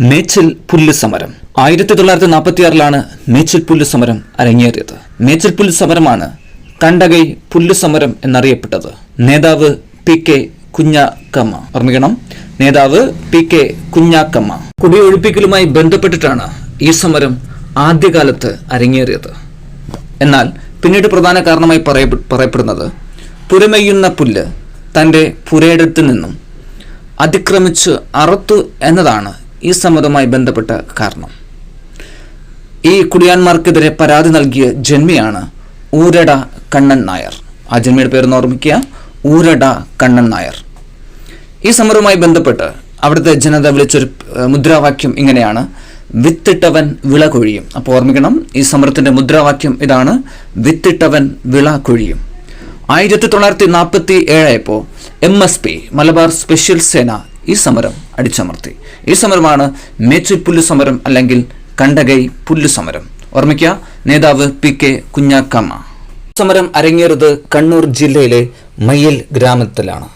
മേച്ചിൽ പുല്ല് സമരം. ആയിരത്തി തൊള്ളായിരത്തി നാൽപ്പത്തി ആറിലാണ് മേച്ചിൽ പുല്ല് സമരം അരങ്ങേറിയത്. മേച്ചിൽ പുല്ല് സമരമാണ് കണ്ടകൈ പുല്ല് സമരം എന്നറിയപ്പെട്ടത്. നേതാവ് പി കെ കുഞ്ഞാക്കമ്മ. ഓർമ്മിക്കണം നേതാവ് പി കെ കുഞ്ഞാക്കമ്മ. കുടിയൊഴിപ്പിക്കലുമായി ബന്ധപ്പെട്ടിട്ടാണ് ഈ സമരം ആദ്യകാലത്ത് അരങ്ങേറിയത്. എന്നാൽ പിന്നീട് പ്രധാന കാരണമായി പറയപ്പെ- പറയപ്പെടുന്നത് പുരമെയ്യുന്ന പുല്ല് തന്റെ പുരയിടത്തിൽ നിന്നും അതിക്രമിച്ച് അറുത്തു എന്നതാണ് ഈ സമരവുമായി ബന്ധപ്പെട്ട കാരണം. ഈ കുടിയാന്മാർക്കെതിരെ പരാതി നൽകിയ ജന്മിയാണ് ഊരട കണ്ണൻ നായർ. ആ ജന്മിയുടെ പേര് ഓർമ്മിക്കുക. ഊരട കണ്ണൻ നായർ. ഈ സമരവുമായി ബന്ധപ്പെട്ട് അവിടുത്തെ ജനത വിളിച്ചൊരു മുദ്രാവാക്യം ഇങ്ങനെയാണ്. വിത്തിട്ടവൻ വിള കൊഴിയും. അപ്പോൾ ഓർമ്മിക്കണം ഈ സമരത്തിന്റെ മുദ്രാവാക്യം ഇതാണ്. വിത്തിട്ടവൻ വിള കൊഴിയും. ആയിരത്തി തൊള്ളായിരത്തി നാൽപ്പത്തി ഏഴായപ്പോൾ M S P Malabar special സേന ഈ സമരം അടിച്ചമർത്തി. ഈ സമരമാണ് മേച്ചി പുല്ലു സമരം അല്ലെങ്കിൽ കണ്ടകൈ പുല്ലു സമരം. ഓർമ്മിക്കുക നേതാവ് പി കെ കുഞ്ഞാക്കമ്മ. സമരം അരങ്ങേറിയത് കണ്ണൂർ ജില്ലയിലെ മയ്യൽ ഗ്രാമത്തിലാണ്.